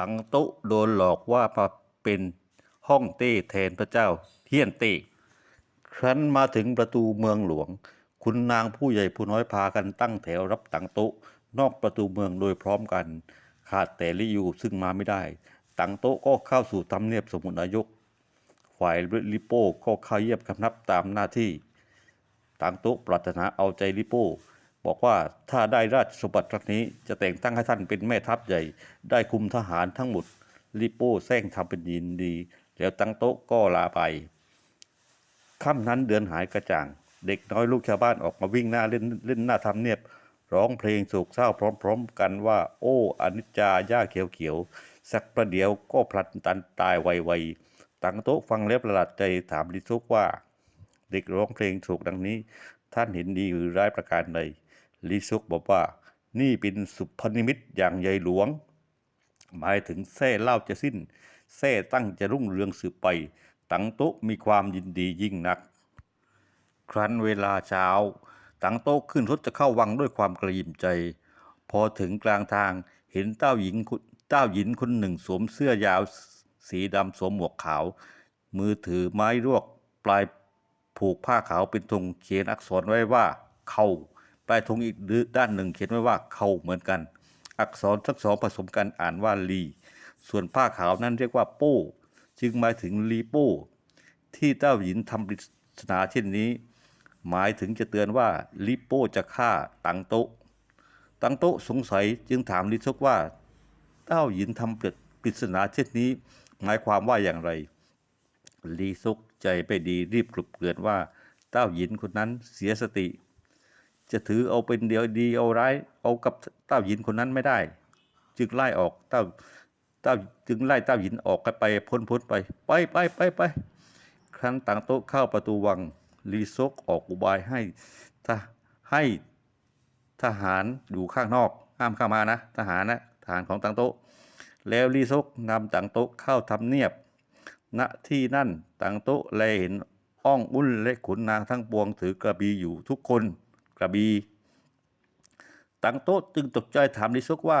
ตังโต๊ะโดนหลอกว่ามาเป็นห้องเต้แทนพระเจ้าเทียนเต้ครั้นมาถึงประตูเมืองหลวง คุณนางผู้ใหญ่ผู้น้อยพากันตั้งแถวรับตังโต๊ะนอกประตูเมืองโดยพร้อมกัน ขาดแต่ลิยูซึ่งมาไม่ได้ ตังโต๊ะก็เข้าสู่ทำเนียบสมุนนายก ฝ่ายลิโป้ก็เข้าเยียบคำนับตามหน้าที่ต่างโต๊ะปรารถนาเอาใจลิโป้ บอกว่าถ้าได้ราชสมบัติครั้งนี้จะแต่งตั้งให้ท่านเป็นแม่ทัพใหญ่ ได้คุมทหารทั้งหมดลิโป้แซงทำเป็นยินดี แล้วตั้งโต๊ะก็ลาไปค่ำนั้นเดือนหายกระจ่าง เด็กน้อยลูกชาวบ้านออกมาวิ่งหน้าเล่นเล่นหน้าทำเนียบ ร้องเพลงโศกเศร้าพร้อม ๆ กันว่า โอ้อนิจจาย่าเขียวๆสักประเดี๋ยวก็พลันตันตายไวๆตั้งโต๊ะฟังแล้วประหลาดใจถามลิซุกว่า เด็กร้องเพลงโศกดังนี้ ท่านเห็นดีหรือร้ายประการใด ลิซุกบอกว่านี่เป็นสุพนิมิตอย่างใหญ่หลวง หมายถึงแท่เล่าจะสิ้นแท่ตั้งจะรุ่งเรืองสืบไป ตังโต๊ะมีความยินดียิ่งนัก ครั้นเวลาเช้า ตังโต๊ะขึ้นรถจะเข้าวังด้วยความกระยิมใจ พอถึงกลางทางเห็นเต้าหญิงเต้าหญิงคนหนึ่งสวมเสื้อยาวสีดำสวมหมวกขาว มือถือไม้รวกปลายผูกผ้าขาวเป็นธงเขียนอักษรไว้ว่า เข้า ปลายธงอีกด้านหนึ่งเขียนไว้ว่าเขาเหมือนกัน อักษรทั้งสองผสมกันอ่านว่าลี ส่วนผ้าขาวนั้นเรียกว่าโป้ จึงหมายถึงลีโป้ ที่เต้าหญินทำปริศนาเช่นนี้ หมายถึงจะเตือนว่าลิโป้จะฆ่าตังโตตังโตสงสัยจึงถามลิซกว่า เต้าหญินทำปริศนาเช่นนี้ หมายความว่าอย่างไรลีซุกใจไปดีรีบกลุบเกลื่อนว่าเต้าหญินคนนั้นเสียสติ จะถือเอาเป็นเดียวดีเอาร้ายเอากับเต้าหญินคนนั้นไม่ได้ จึงไล่ออกเต้าเต้าจึงไล่เต้าหญินออกไปพ้นพ้นไปไปไปไปไปครั้นต่างโต๊ะเข้าประตูวังลีซกออกอุบายให้ทให้ทหารอยู่ข้างนอกห้ามเข้ามานะ ทหารนะทหารของต่างโต๊ะ แล้วลีซกนำต่างโต๊ะเข้าทำเนียบ ณที่นั่นต่างโต๊ะแลเห็นอ้องอุ่นและขุนนางทั้งปวงถือกระบีอยู่ทุกคน กระบีต่างโต๊ะจึงตกใจถามลิซกว่า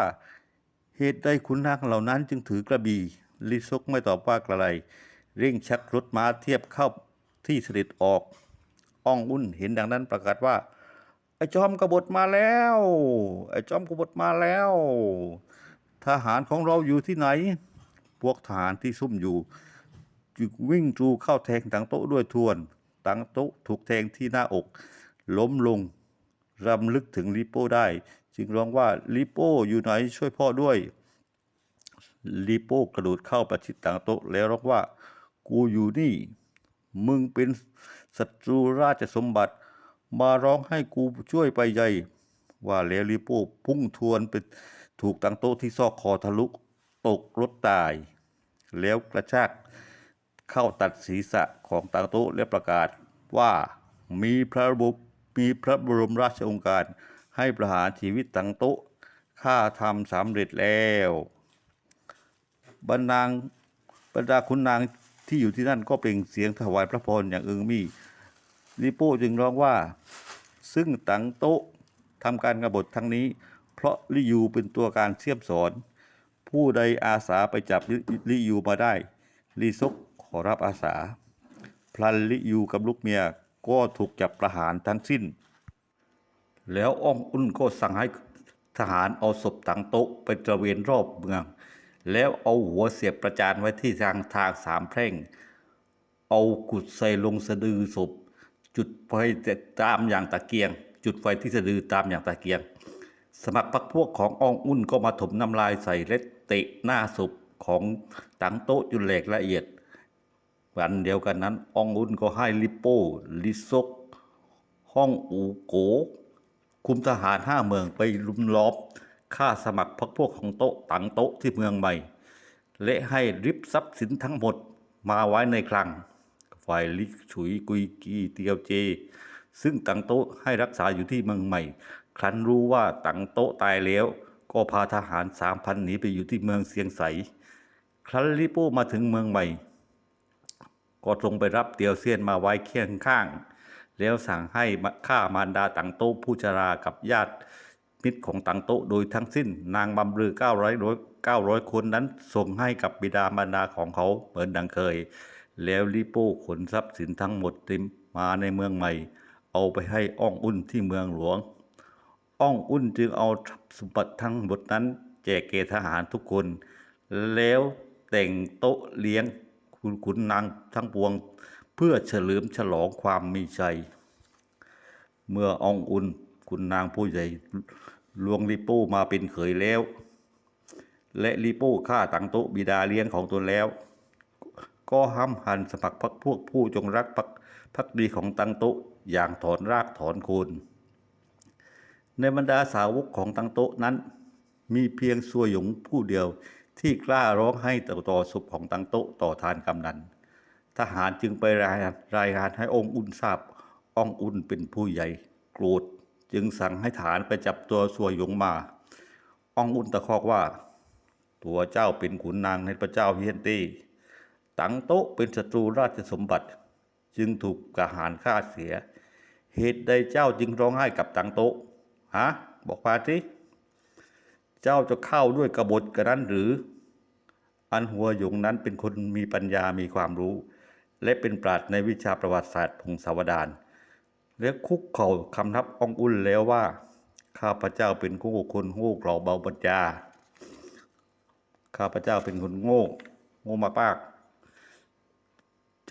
เหตุใดขุนนางเหล่านั้นจึงถือกระบี่ลิซกไม่ตอบว่ากระไร เร่งชักรถม้าเทียบเข้าที่เสด็จออกอ้องอุ่นเห็นดังนั้นประกาศว่าไอ้จอมกบฏมาแล้วไอ้จอมกบฏมาแล้ว ทหารของเราอยู่ที่ไหน พวกทหารที่ซุ่มอยู่จึงวิ่งจูเข้าแทงตังโต๊ะด้วยทวน ตังโต๊ะถูกแทงที่หน้าอก ล้มลง รำลึกถึงลิโป้ได้ จึงร้องว่าลิโป้อยู่ไหนช่วยพ่อด้วยลิโป้กระโดดเข้าประชิดตังโต๊ะแล้วร้องว่า กูอยู่นี่ มึงเป็นศัตรูราชสมบัติ มาร้องให้กูช่วยไปใหญ่ว่าแล้วลิโป้พุ่งทวนไปถูกตังโต๊ะที่ซอกคอทะลุตกรถตาย แล้วกระชากเข้าตัดศีรษะของตังโต๊ะและประกาศว่ามีพระบุ มีพระบรมราชโองการให้ประหารชีวิตตังโต๊ะข้าทำสำเร็จแล้วบรรดางบรรดาคุณนางที่อยู่ที่นั่นก็เปล่งเสียงถวายพระพรอย่างอึงมีลิโป้จึงร้องว่า ซึ่งตังโตทำการกบฏทั้งนี้ เพราะลิยูเป็นตัวการเสียมสอน ผู้ใดอาสาไปจับลิลยูมาได้ลีซกขอรับอาสา พลันลิยูกับลูกเมีย ก็ถูกจับประหารทั้งสิ้น แล้วอ้องอุ่นก็สั่งให้ทหารเอาศพตังโต๊ะไปตระเวนรอบเมือง แล้วเอาหัวเสียบประจานไว้ที่ทางทางสามแพร่ง เอากุดใส่ลงสะดือศพ จุดไฟตามอย่างตะเกียง จุดไฟที่สะดือตามอย่างตะเกียง สมัครพรรคพวกของอองอุ่นก็มาถมน้ำลายใส่และเตะหน้าศพของตังโต๊ะจนแหลกละเอียด วันเดียวกันนั้นอองอุ่นก็ให้ลิโป้ลิซกห้องอูโก คุมทหารห้าเมืองไปลุมล้อมฆ่าสมัครพรรคพวกของโต๊ะตังโต๊ะที่เมืองใหม่และให้ริบทรัพย์สินทั้งหมดมาไว้ในคลัง ฝ่ายลิฉุยกุยกีเตียวเจ ซึ่งตังโต๊ะให้รักษาอยู่ที่เมืองใหม่ ครั้นรู้ว่าตังโต๊ะตายแล้ว ก็พาทหารสามพันหนีไปอยู่ที่เมืองเสียงใส ครั้นลิโป้มาถึงเมืองใหม่ ก็ทรงไปรับเตียวเซียนมาไว้เคียงข้าง แล้วสั่งให้ฆ่ามารดาตังโต๊ผู้ชรากับญาติมิตรของตังโต๊โดยทั้งสิ้นนางบำเรือ900 900 คนนั้นส่งให้กับบิดามารดาของเขาเหมือนดังเคย แล้วลิโป้ขนทรัพย์สินทั้งหมดต็มมาในเมืองใหม่ เอาไปให้อ้องอุ่นที่เมืองหลวงอ้องอุ่นจึงเอาทรัพย์สมบัติทั้งหมดนั้น แจกแก่ทหารทุกคน แล้วแต่งโต๊ะเลี้ยง ขุนนางทั้งปวง เพื่อเฉลิมฉลองความมีชัย เมื่ออองอุ่นคุณนางผู้ใหญ่ลวงลิโป้มาเป็นเขยแล้ว และลิโป้ฆ่าตังโตบิดาเลี้ยงของตนแล้ว ก็ห้ำหันสมัครพรรคพวกผู้จงรักภักพักดีของตังโตอย่างถอนรากถอนโคนในบรรดาสาวกของตังโตนั้น มีเพียงซัวหยงผู้เดียว ที่กล้าร้องให้ต่อต่อศพของตังโตะต่อทานกำนัน ทหารจึงไปรายงานรายงานให้องค์อุ่นทราบองค์อุ่นเป็นผู้ใหญ่โกรธจึงสั่งให้ทหารไปจับตัวซัวหยงมาองค์อุ่นตะคอกว่า ตัวเจ้าเป็นขุนนางในพระเจ้าเฮียนตี้ตังโตะเป็นศัตรูราชสมบัติ จึงถูกกหารฆ่าเสีย เหตุใดเจ้าจึงร้องไห้กับตังโตะฮะบอกมาสิ เจ้าจะเข้าด้วยกบฏกระนั้นหรือ อันหัวหยงนั้นเป็นคนมีปัญญามีความรู้ และเป็นปราชญ์ในวิชาประวัติศาสตร์พงศาวดารและคุกเข่าคำนับองอุ่นแล้วว่า ข้าพเจ้าเป็นโง่คนโง่เกล่าเบาปัญญา ข้าพเจ้าเป็นคนโง่โง่มาปาก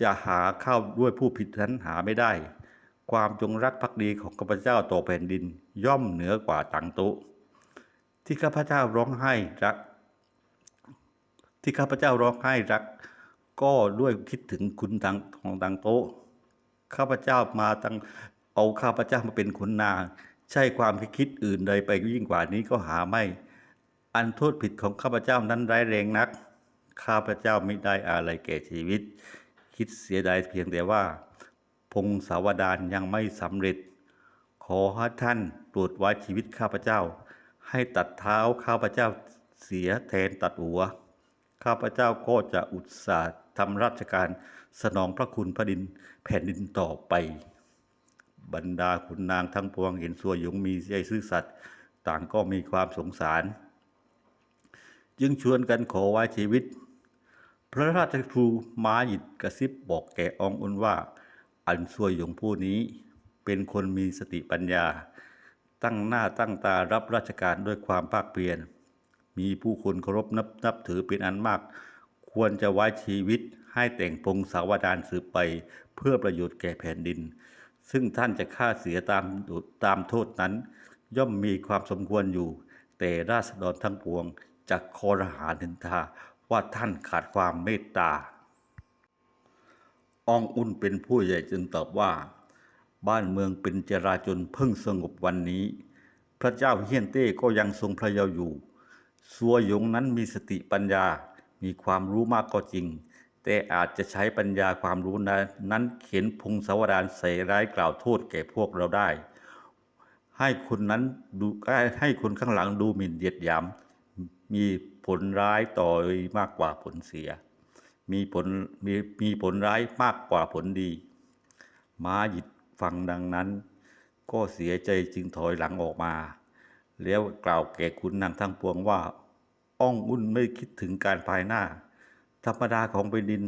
จะหาข้าวด้วยผู้ผิดนั้นหาไม่ได้ ความจงรักภักดีของข้าพเจ้าต่อแผ่นดิน ย่อมเหนือกว่าตังตะ ที่ข้าพเจ้าร้องไห้รัก ที่ข้าพเจ้าร้องไห้รัก ก็ด้วยคิดถึงคุณตังของตังโตะข้าพเจ้ามาตั้งเอาข้าพเจ้ามาเป็นขุนนางใช่ความคิดอื่นใดไปยิ่งกว่านี้ก็หาไม่ อันโทษผิดของข้าพเจ้านั้นร้ายแรงนัก ข้าพเจ้าไม่ได้อะไรแก่ชีวิต คิดเสียดายเพียงแต่ว่า พงศาวดารยังไม่สำเร็จ ขอให้ท่านโปรดไว้ชีวิตข้าพเจ้า ให้ตัดเท้าข้าพเจ้าเสียแทนตัดหัว ข้าพเจ้าก็จะอุตส่าห์ทำราชการสนองพระคุณพระดินแผ่นดินต่อไป บรรดาขุนนางทั้งปวงเห็นสัวหยงมีใจซื่อสัตย์ต่างก็มีความสงสาร จึงชวนกันขอไว้ชีวิต พระราชครูมาหยิดกระซิบบอกแก่อองอุนว่า อันซัวหยงผู้นี้เป็นคนมีสติปัญญา ตั้งหน้าตั้งตารับราชการด้วยความภาคเพียร มีผู้คนเคารพนับนับถือเป็นอันมาก ควรจะไว้ชีวิตให้แต่งพงศาวดารสืบไปเพื่อประโยชน์แก่แผ่นดิน ซึ่งท่านจะฆ่าเสียตามตามโทษนั้น ย่อมมีความสมควรอยู่ แต่ราษฎรทั้งปวงจะคอรหานินทาว่าท่านขาดความเมตตา อองอุ่นเป็นผู้ใหญ่จึงตอบว่า บ้านเมืองเป็นจราจนเพิ่งสงบวันนี้ พระเจ้าเฮียนเต้ก็ยังทรงพระเยาว์อยู่สัวยงนั้นมีสติปัญญา มีความรู้มากก็จริง แต่อาจจะใช้ปัญญาความรู้นั้นนั้นเขียนพงศาวดารใส่ร้ายกล่าวโทษแก่พวกเราได้ ให้คนนั้นดูให้คนข้างหลังดูหมิ่นเหยียดหยามมีผลร้ายต่อมากกว่าผลเสีย มีผลมีมีผลร้ายมากกว่าผลดีม้าหยิด ฟังดังนั้น ก็เสียใจจึงถอยหลังออกมา แล้วกล่าวแก่คุณนางทั้งปวงว่า อ้องอุ่นไม่คิดถึงการภายหน้า ธรรมดาของแผ่นดิน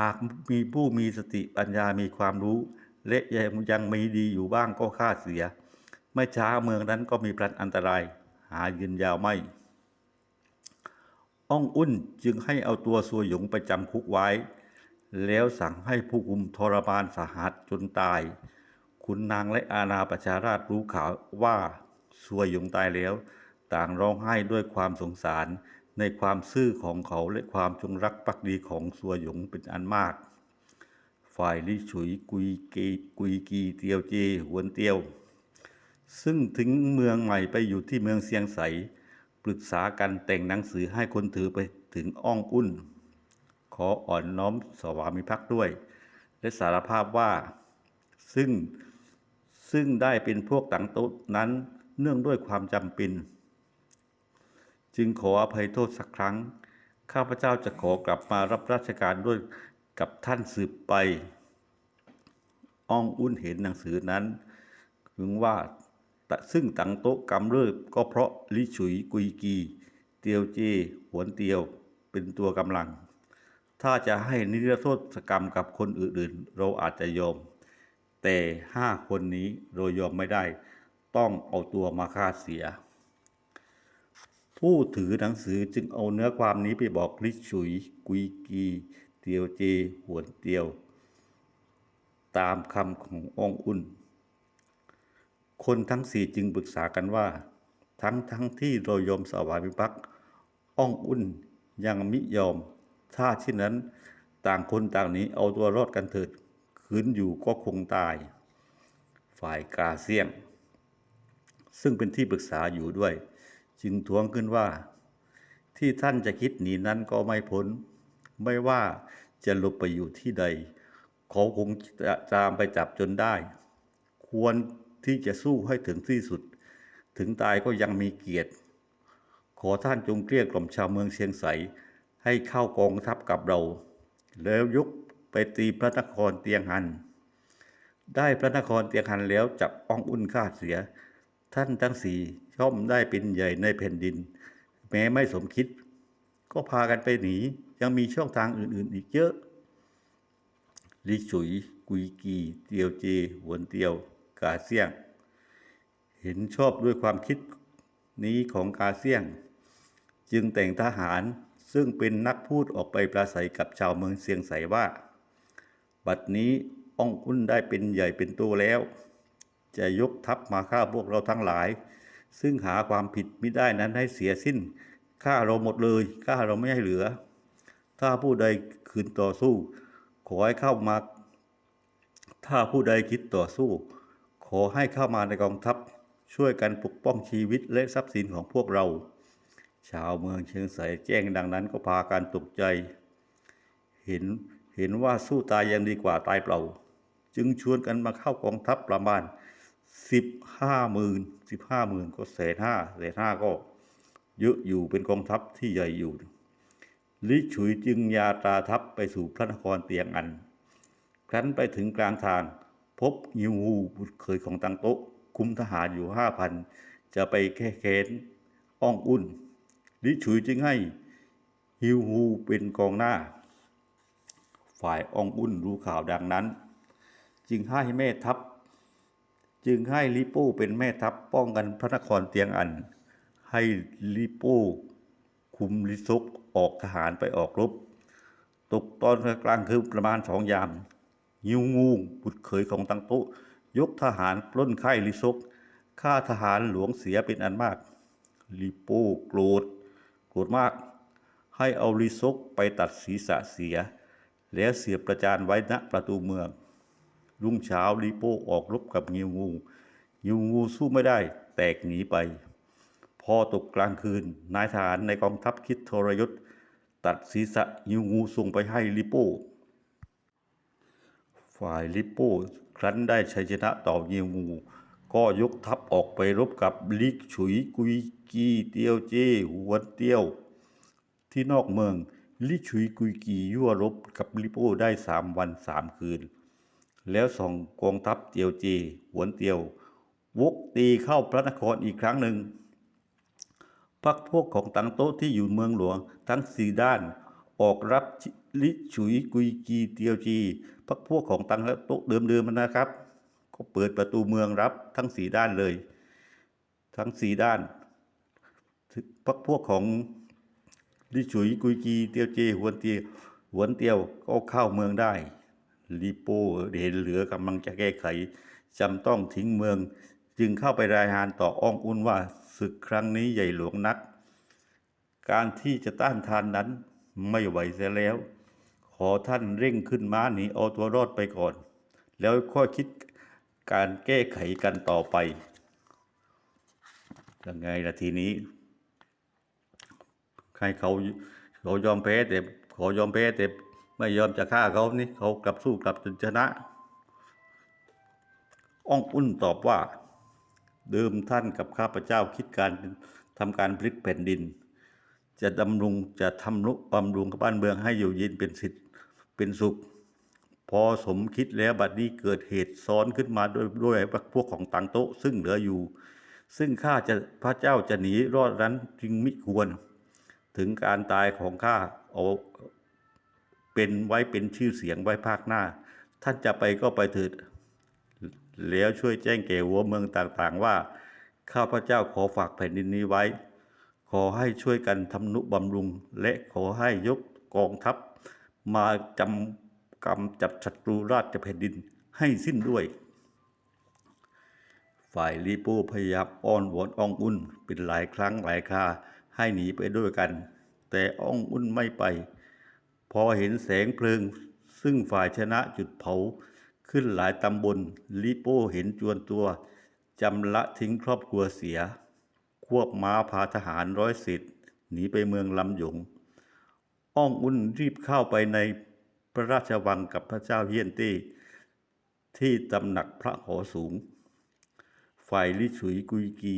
หากมีผู้มีสติปัญญามีความรู้ และยังยังมีดีอยู่บ้างก็ฆ่าเสีย ไม่ช้าเมืองนั้นก็มีพลันอันตราย หายืนยาวไม่อ้องอุ่นจึงให้เอาตัวซัวหยงไปจำคุกไว้ แล้วสั่งให้ผู้คุมทรมานสาหัสจนตาย คุณนางและอาณาประชาราชรู้ข่าวว่าซัวหยงตายแล้ว ต่างร้องไห้ด้วยความสงสารในความซื่อของเขาและความจงรักภักดีของซัวหยงเป็นอันมาก ฝ่ายลี่ฉุยกุยกีกุยกีเตียวเจหวนเตียว ซึ่งถึงเมืองใหม่ไปอยู่ที่เมืองเซียงไสปรึกษากันแต่งหนังสือให้คนถือไปถึงอ้องอุ่น ขออ่อนน้อมสวามิภักดิ์ด้วย และสารภาพว่า ซึ่ง ซึ่งได้เป็นพวกต่างโต๊ะนั้นเนื่องด้วยความจำเป็น จึงขออภัยโทษสักครั้ง ข้าพเจ้าจะขอกลับมารับราชการด้วยกับท่านสืบไปอ้องอุ่นเห็นหนังสือนั้นพึงว่าแต่ซึ่งตังโต๊ะกำเริบก็เพราะลิฉุยกุยกี เตียวเจ หวนเตียวเป็นตัวกำลัง ถ้าจะให้นิรโทษกรรมกับคนอื่นๆ เราอาจจะยอม แต่ห้าคนนี้เรายอมไม่ได้ ต้องเอาตัวมาฆ่าเสีย ผู้ถือหนังสือจึงเอาเนื้อความนี้ไปบอกลิฉุย กุยกี เตียวเจ หวนเตียว ตามคำขององอุ่น คนทั้งสี่จึงปรึกษากันว่า ทั้งทั้งที่เรายอมสวายวิภักดิ์อ้องอุ่นยังมิยอม ถ้าเช่นนั้น ต่างคนต่างนี้เอาตัวรอดกันเถิด คืนอยู่ก็คงตาย ฝ่ายกาเซียง ซึ่งเป็นที่ปรึกษาอยู่ด้วย จึงทวงขึ้นว่า ที่ท่านจะคิดหนีนั้นก็ไม่พ้น ไม่ว่าจะหลบไปอยู่ที่ใด เขาคงจะตามไปจับจนได้ ควรที่จะสู้ให้ถึงที่สุด ถึงตายก็ยังมีเกียรติ ขอท่านจงเกลี้ยกล่อมชาวเมืองเชียงใสให้เข้ากองทัพกับเรา แล้วยก ไปตีพระนครเตียงหัน ได้พระนครเตียงหันแล้วจับอ้องอุ่นฆ่าเสีย ท่านทั้งสี่ย่อมได้เป็นใหญ่ในแผ่นดิน แม้ไม่สมคิด ก็พากันไปหนี ยังมีช่องทางอื่น ๆ อีกเยอะลิฉุย กุยกี เตียวเจหวนเตียว กาเซียง เห็นชอบด้วยความคิดนี้ของกาเซียง จึงแต่งทหารซึ่งเป็นนักพูดออกไปปราศัยกับชาวเมืองเสียงใสว่า บัดนี้อ้องอุ่นได้เป็นใหญ่เป็นโตแล้ว จะยกทัพมาฆ่าพวกเราทั้งหลาย ซึ่งหาความผิดไม่ได้นั้นให้เสียสิ้นฆ่าเราหมดเลยฆ่าเราไม่ให้เหลือ ถ้าผู้ใดขืนต่อสู้ ขอให้เข้ามา ถ้าผู้ใดคิดต่อสู้ ขอให้เข้ามาในกองทัพ ช่วยกันปกป้องชีวิตและทรัพย์สินของพวกเรา ชาวเมืองเชียงใสแจ้งดังนั้นก็พากันตกใจ เห็น เห็นว่าสู้ตายยังดีกว่าตายเปล่า จึงชวนกันมาเข้ากองทัพประมาณสิบห้าหมื่นสิบห้าหมื่นก็แสนห้าแสนห้าก็เยอะอยู่เป็นกองทัพที่ใหญ่อยู่ ลิฉุยจึงยาตราทัพไปสู่พระนครเตียงอัน ครั้นไปถึงกลางทางพบยิวฮูบุตรเขยของตังโต๊ะ คุมทหารอยู่ห้าพันจะไปแค่เค้นอ้องอุ่นลิฉุยจึงให้ฮิวฮูเป็นกองหน้า ฝ่ายอองอุ่นรู้ข่าวดังนั้น จึงให้แม่ทัพ จึงให้ลิป้เป็นแม่ทัพป้องกันพระนครเตียงอัน ให้ลิป้คุมลิซุกออกทหารไปออกรบตกตอนกลางคืนประมาณสองยามยิวงูบุตรเขยของตังโต๊ะยกทหารปล้นค่ายลิซุกฆ่าทหารหลวงเสียเป็นอันมาก ลิป้โกรธ โกรธมาก ให้เอาลิซุกไปตัดศีรษะเสีย แล้วเสียบประจานไว้ณประตูเมือง รุ่งเช้าลิโป้ออกรบกับงิวงู งิวงูสู้ไม่ได้แตกหนีไป พอตกกลางคืนนายทหารในกองทัพคิดทรยศ ตัดศีรษะงิวงูส่งไปให้ลิโป้ ฝ่ายลิโป้ครั้นได้ชัยชนะต่องิวงู ก็ยกทัพออกไปรบกับลิกฉุยกุยกีเตียวเจหวนเตียว ที่นอกเมือง ลิฉุยกุยกียั่วรบกับลิโป้ได้สามวันสามคืน แล้วส่งกองทัพเตียวเจหวนเตียว วกตีเข้าพระนครอีกครั้งหนึ่งพักพวกของตังโต๊ะที่อยู่เมืองหลวงทั้งสี่ด้านออกรับลิฉุยกุยกีเตียวจีพักพวกของตังโต๊ะเดิมๆนะครับ ก็เปิดประตูเมืองรับทั้งสี่ด้านเลย ทั้งสี่ด้านพักพวกของ ลิฉุยกุยกีเตียวเจหวนเตียวหวนเตียวก็เข้าเมืองได้ลิโปเห็นเหลือกำลังจะแก้ไขจำต้องทิ้งเมือง จึงเข้าไปรายงานต่ออ้องอุ่นว่าศึกครั้งนี้ใหญ่หลวงนัก การที่จะต้านทานนั้นไม่ไหวเสียแล้ว ขอท่านเร่งขึ้นม้าหนีเอาตัวรอดไปก่อน แล้วค่อยคิดการแก้ไขกันต่อไปยังไงล่ะทีนี้ ใครเขาเขายอมแพ้แต่ขอยอมแพ้แต่ไม่ยอมจะฆ่าเขานี่เขากลับสู้กลับจนชนะอ้องอุ่นตอบว่า เดิมท่านกับข้าพเจ้าคิดการทำการพลิกแผ่นดิน จะดำรงจะทำนุบำรุงบ้านเมืองให้อยู่เย็นเป็นสิทธิ์เป็นสุข พอสมคิดแล้วบัดนี้เกิดเหตุซ้อนขึ้นมาด้วยด้วยพวกของตังโต๊ะซึ่งเหลืออยู่ ซึ่งข้าจะพระเจ้าจะหนีรอดนั้นจึงมิควร ถึงการตายของข้าเอาเป็นไว้เป็นชื่อเสียงไว้ภาคหน้า ท่านจะไปก็ไปเถิดแล้วช่วยแจ้งแก่หัวเมืองต่างๆว่า ข้าพเจ้าขอฝากแผ่นดินนี้ไว้ ขอให้ช่วยกันทำนุบำรุง และขอให้ยกกองทัพ มาจำกำจัดศัตรูราชแผ่นดินให้สิ้นด้วย ฝ่ายลีป้พยายามอ้อนวอนอองอุ่นเป็นหลายครั้งหลายคา ให้หนีไปด้วยกัน แต่อองอุ่นไม่ไป พอเห็นแสงเพลิง ซึ่งฝ่ายชนะจุดเผา ขึ้นหลายตำบล ลิโป้เห็นจวนตัวจำละทิ้งครอบครัวเสีย ควบม้าพาทหารร้อยสิทธิ์หนีไปเมืองลำหยง อ้องอุ่นรีบเข้าไปในพระราชวังกับพระเจ้าเฮียนตี้ ที่ตำหนักพระหอสูง ฝ่ายลิฉุยกุยกี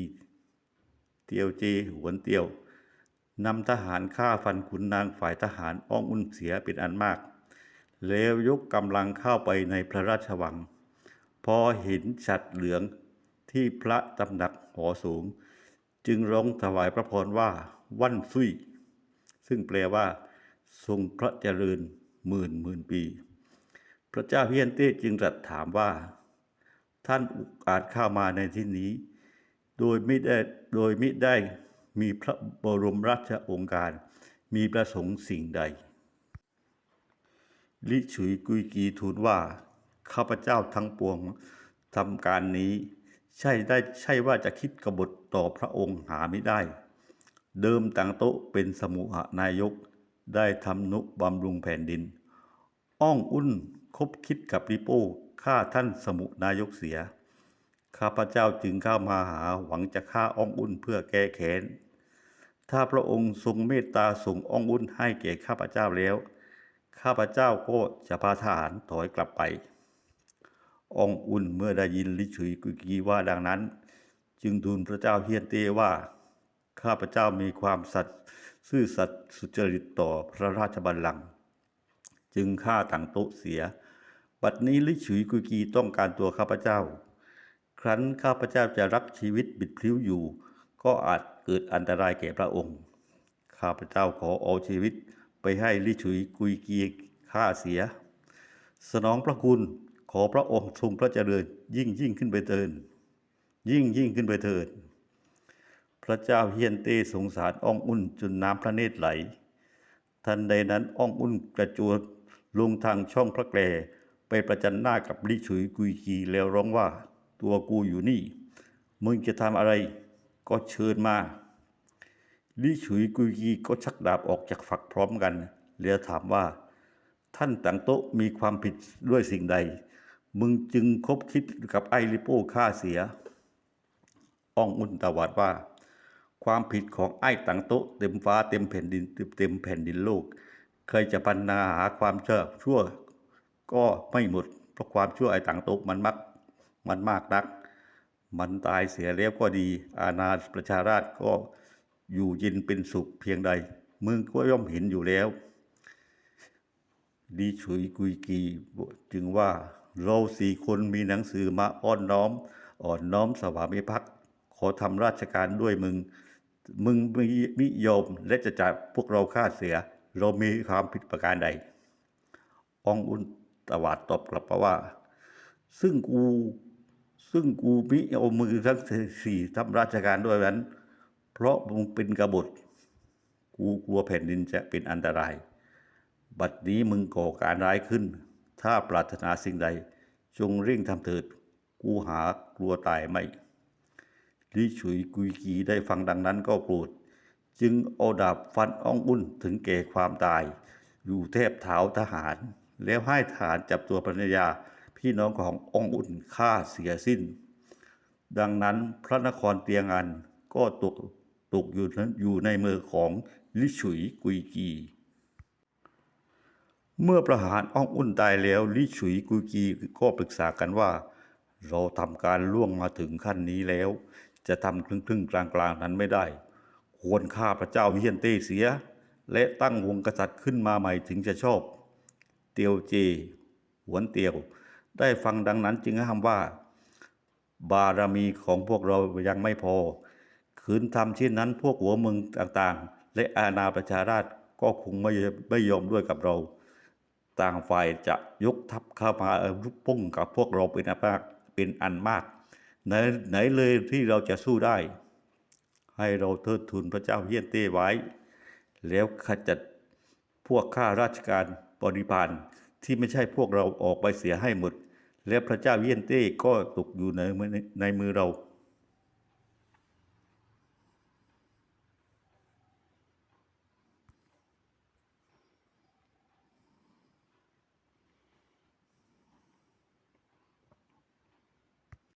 เตียวเจหวนเตียว นำทหารฆ่าฟันขุนนางฝ่ายทหารอ้องอุ่นเสียเป็นอันมาก แล้วยกกำลังเข้าไปในพระราชวัง พอเห็นฉัดเหลืองที่พระตำหนักหอสูง จึงร้องถวายพระพรว่าวันซุยซึ่งแปลว่า ทรงพระเจริญหมื่นหมื่นปี พระเจ้าเฮียนเต้จึงตรัสถามว่า ท่านอุกอาจเข้ามาในที่นี้ โดยไม่ได้โดยไม่ได้ มีพระบรมราชองค์การ มีประสงค์สิ่งใด ลิฉุยกุยกีทูลว่า ข้าพเจ้าทั้งปวงทำการนี้ ใช่ได้ใช่ว่าจะคิดกบฏต่อพระองค์หาไม่ได้ เดิมต่างโต๊ะเป็นสมุหนายก ได้ทำนุบำรุงแผ่นดิน อ้องอุ่นคบคิดกับริโป้ฆ่าท่านสมุนายกเสีย ข้าพเจ้าจึงเข้ามาหาหวังจะฆ่าอองอุ่นเพื่อแก้แค้น ถ้าพระองค์ทรงเมตตาส่งอองอุ่นให้แก่ข้าพเจ้าแล้ว ข้าพเจ้าก็จะพาทหารถอยกลับไปอองอุ่นเมื่อได้ยินลิฉุยกุกีว่าดังนั้น จึงทูลพระเจ้าเฮียนเต้ว่า ข้าพเจ้ามีความสัตย์ซื่อสัตย์สุจริตต่อพระราชบัลลังก์จึงฆ่าต่างโต๊ะเสีย บัดนี้ลิฉุยกุกีต้องการตัวข้าพเจ้า ครั้นข้าพเจ้าจะรักชีวิตบิดพลิ้วอยู่ ก็อาจเกิดอันตรายแก่พระองค์ ข้าพเจ้าขอเอาชีวิตไปให้ลิฉุยกุยกีฆ่าเสีย สนองพระคุณขอพระองค์ทรงพระเจริญยิ่งยิ่งขึ้นไปเถิดยิ่งยิ่งขึ้นไปเถิด พระเจ้าเฮียนเตสงสารอ้องอุ่นจนน้ำพระเนตรไหล ทันใดนั้นอ้องอุ่นกระโจนลงทางช่องพระแกลไปประจันหน้ากับลิฉุยกุยกีแล้วร้องว่า ตัวกูอยู่นี่ มึงจะทำอะไรก็เชิญมาลิฉุยกุยกีก็ชักดาบออกจากฝักพร้อมกัน แล้วถามว่า ท่านต่างโต๊ะมีความผิดด้วยสิ่งใด มึงจึงคบคิดกับไอริโป้ฆ่าเสียอ้องอุ่นตาวาดว่า ความผิดของไอ้ต่างโต๊ะเต็มฟ้าเต็มแผ่นดินเต็มแผ่นดินโลก เคยจะพันนาหาความเชั่วชั่ว ก็ไม่หมดเพราะความชั่วไอ้ต่างโต๊ะมันมัก มันมากนัก มันตายเสียแล้วก็ดี อาณาประชาราชก็อยู่ย็นเป็นสุขเพียงใด มึงก็ย่อมเห็นอยู่แล้ว ดีฉุยกุยกีจึงว่าเราสี่คนมีหนังสือมาอ้อนน้อม อ่อนน้อมสวามิภักดิ์ขอทำราชการด้วยมึง มึงม่มิยมและจะจับพวกเราฆ่าเสียเรามีความผิดประการใดอองอุนตวาดตอบกลับมาว่า ซึ่งกู ซึ่งกูมิเอามือทั้งสี่ทำราชการด้วยนั้น เพราะมึงเป็นกบฏ กูกลัวแผ่นดินจะเป็นอันตราย บัดนี้มึงก่อการร้ายขึ้น ถ้าปรารถนาสิ่งใด จงเร่งทำเถิด กูหากลัวตายไม่ลิฉุยกุยกีได้ฟังดังนั้นก็โกรธจึงเอาดาบฟันอ้องอุ่นถึงแก่ความตาย อยู่แทบเท้าทหาร แล้วให้ทหารจับตัวภรรยา พี่น้องของอ้องอุ่นฆ่าเสียสิ้น ดังนั้นพระนครเตียงอันก็ตกตกอยู่อยู่ในมือของลิฉุยกุยกี เมื่อประหารอ้องอุ่นตายแล้วลิฉุยกุยกีก็ปรึกษากันว่า เราทำการล่วงมาถึงขั้นนี้แล้ว จะทำครึ่งครึ่งๆกลางกลางๆนั้นไม่ได้ ควรฆ่าพระเจ้าเฮียนเต้เสีย และตั้งวงกษัตริย์ขึ้นมาใหม่ถึงจะชอบ เตียวเจ หวนเตียว ได้ฟังดังนั้นจึงห้ามว่า บารมีของพวกเรายังไม่พอคืนทำเช่นนั้นพวกหัวเมืองต่างๆ และอาณาประชาราชก็คงไม่ไม่ยอมด้วยกับเรา ต่างฝ่ายจะยกทัพเข้ามารุกปุ้งกับพวกเราเป็นอันมากเป็นอันมากไหนไหนเลยที่เราจะสู้ได้ ให้เราเทิดทูนพระเจ้าเฮียนเต้ไว้ แล้วขจัดพวกข้าราชการบริพารที่ไม่ใช่พวกเราออกไปเสียให้หมด และพระเจ้าเวียนเต้ก็ตกอยู่ในในมือเรา